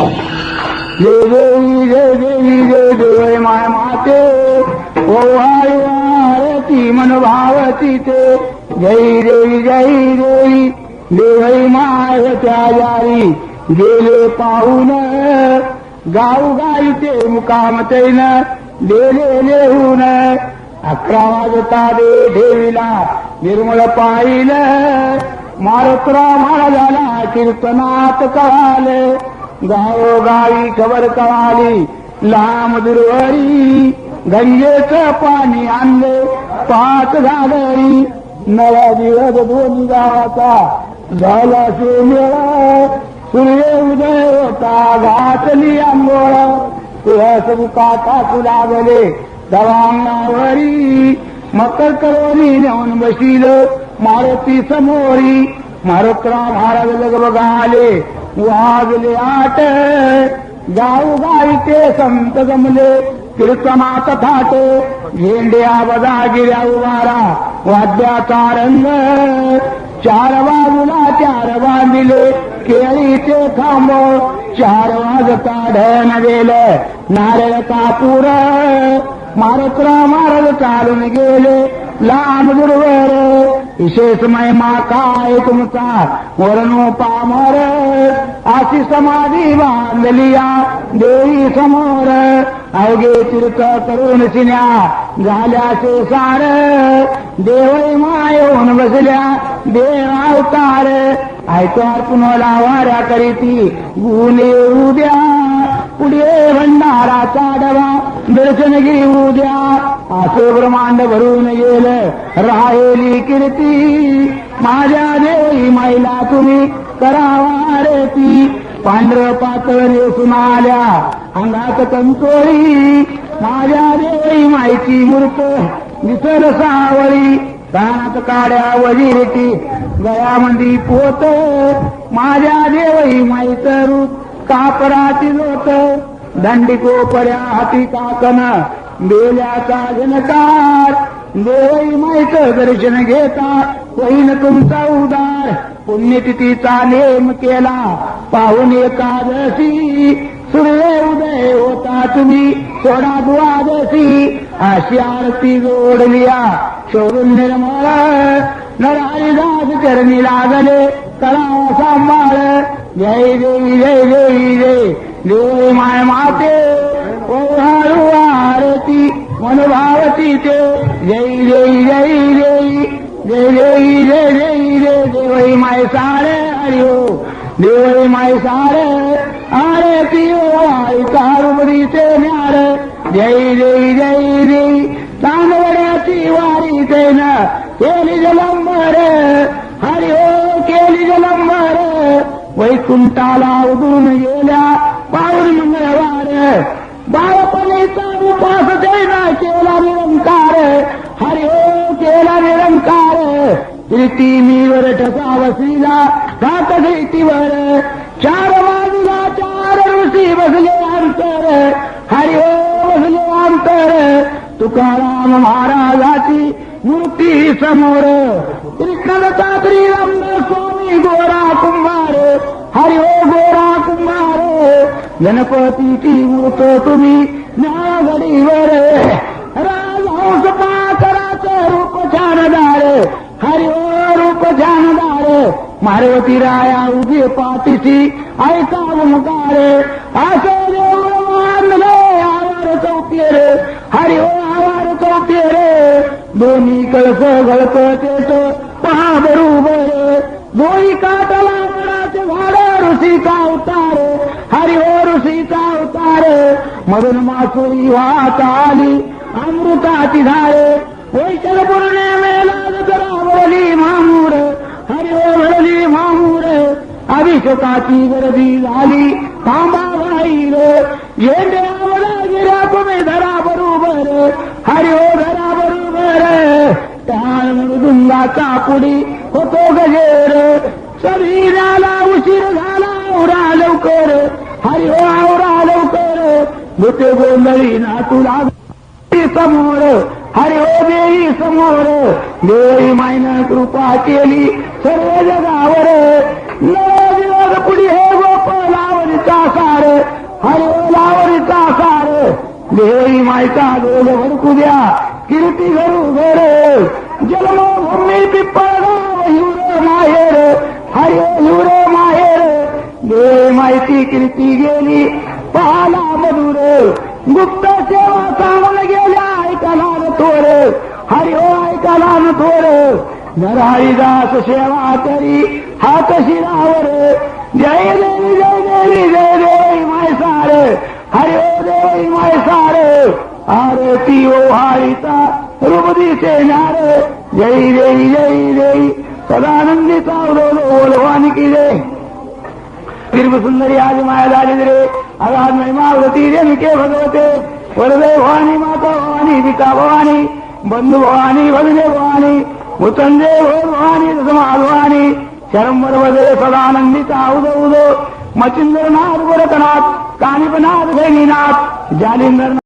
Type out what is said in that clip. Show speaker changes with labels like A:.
A: जय देवी जय देवी जय देव माय माते ओहाय आरती मन भावती ते जय देवी जय देवी देवई माय त्या जारी गेले पाहून गाऊ गाईचे मुकाम तैन गेले लेहून अकरा वाजता दे देवीला निर्मळ पाहिलं मारुत्रा महाराजाला कीर्तनात कळाले. गावोगावी खबर कळाली लांब दुर्वरी गंगेच पाणी आणले पाच घागरी नळा दिवस दोन्ही गावाचा झाला सुमेळा. सूर्य उदय होता घातली आंघोळ. तुळस काटा लागले दवांगावरी. मकर करोरी नेऊन बशील मारुती समोरी. मारुतराव महाराज लग बघाले वाजले आठ गाऊ गायचे संत जमले कीर्तनात थाट झेंड्या बदा गिऱ्या उभारा वाद्याचा रंग. चार बाजूला चार बांधिले केळीचे खांब. चार वाजता ढन गेलं नारळ कापूर. मारत्र मारल चालून गेले लांब दुर्वर विशेष महिमा काय तुमचा? वरणो पामर अशी समाधी बांधलिया देवी समोर. अवघे तीर्थ करून सिन्या झाल्याचे सार. देवळी मायवून बसल्या देवावतार ऐकवार पुन्हा वाऱ्या करीती गुले उद्या पुढे भंडारा डबा दर्शन घेऊ द्या. असे ब्रह्मांड भरून गेलं राहिली कीर्ती माझ्या देवी माईला तुम्ही करावा रेती पांढर पातळ नेसून आल्या. अंगात कंकोळी माझ्या देवी माहिती मूर्त. निसर सावळी. कानात काड्या वजिरटी. गळ्यामंदी पोत. माझ्या देवई माहीत रूप कापराची लोट. दंडी कोपऱ्या हाती काकन मेल्याचा जनकार देवई माहीत दर्शन घेता होईन तुमचा उदार पुण्यतिथीचा नेम केला. पाहून एकादशी सूर्य उदय होता तुम्ही. सोडा द्वादशी अशी आरती जोडलिया. शोधून निर्मळ नरहरिदास चरणी लागले. कळा सांभाळ. जय देवी जय देवी जय. देवी माय माते ओहाळू आरती मनोभावती ते जय देवी जय देवी जय देवी जय देवी जय देवई माय सारे हरिओ देवई माय सारे आरती ओ आई कारुबडीचे न्यार जय देवी जय देवी तांदवड्याची वारी तेन केली जलंबर हरी ओ केली जलंबर वैकुंठाला उडून गेल्या पाऊल मंगळवार बाळपणीचा उपास देना केला निरंकार हरिओ केला निरंकार प्रीती मीवर ठसा वसलीला घात घेतीवर चार बाजूला चार ऋषी बसले अंतर हरिओ बसले अंतर तुकाराम महाराजाची मूर्ती समोर कृष्णदत्ता श्रीरामदास स्वामी गोरा कुंभार हरिओ गो गणपतीची मूर्त तुम्ही न्यागडीवर राजहंस पाकराचं रूप छानदार हरी ओ रूप छानदार मारवती राया उभे पाठीशी ऐका ओंकार असं देऊळ मानले आवार चौकेर हरी ओ आवार चौकेर दोन्ही कळस गळकतेत पहा बरोबर दोन्ही काटला मनाचे झाड ऋषीचा मधून मासुरी वाहत आली अमृताची धारे वैशल पौर्णिमेला जरावली मामूर हरी ओ भरली मामूर अभिषेकाची गर्दी झाली तांबा बाईल झेंड्यावला गिऱ्या तुम्ही धरा बरोबर हरी ओ धरा बरोबर टाळ मृदुंगाचा पुढी होतो गजेर शरीराला उशीर झाला उरा लवकर हरी ओ आवरा लवकर भूते गोंधळी ना तुला समोर हरी ओ देवी समोर देवी मायनं कृपा केली सर्व जगावर नव दिवस पुढे हे गोपालावरचा सार हरिओलावरीचा सार देवी मायचा दोघ भडकू द्या कीर्ती घरू घर जन्मभूमी पिप्पळगाव गुप्त सेवा सांगून गेल्या ऐकाला न थोर हरिओ ऐकाला न थोर नर हरिदास सेवा तरी हात शिरावर जय देवी जय देवी जय देवी माय सार। हरिओ देवी माय सार। आरती ओ हारिता रुपदी सेनार जय देवी जय देवी सदानंदिता बोलवानी की जय। फिर सुंदरी आज माया झाली अगाध महिमावती रेणुके भगवते वरदे भवानी माता भवानी पिता भवानी बंधू भवानी भगने भवानी मुतंजे भो भवानी दसमा भवानी शरंबर वदे सदानंदिता उदो उदो मचिंद्रनाथ गोरखनाथ कानिपनाथ भैनीनाथ जालिंदरनाथ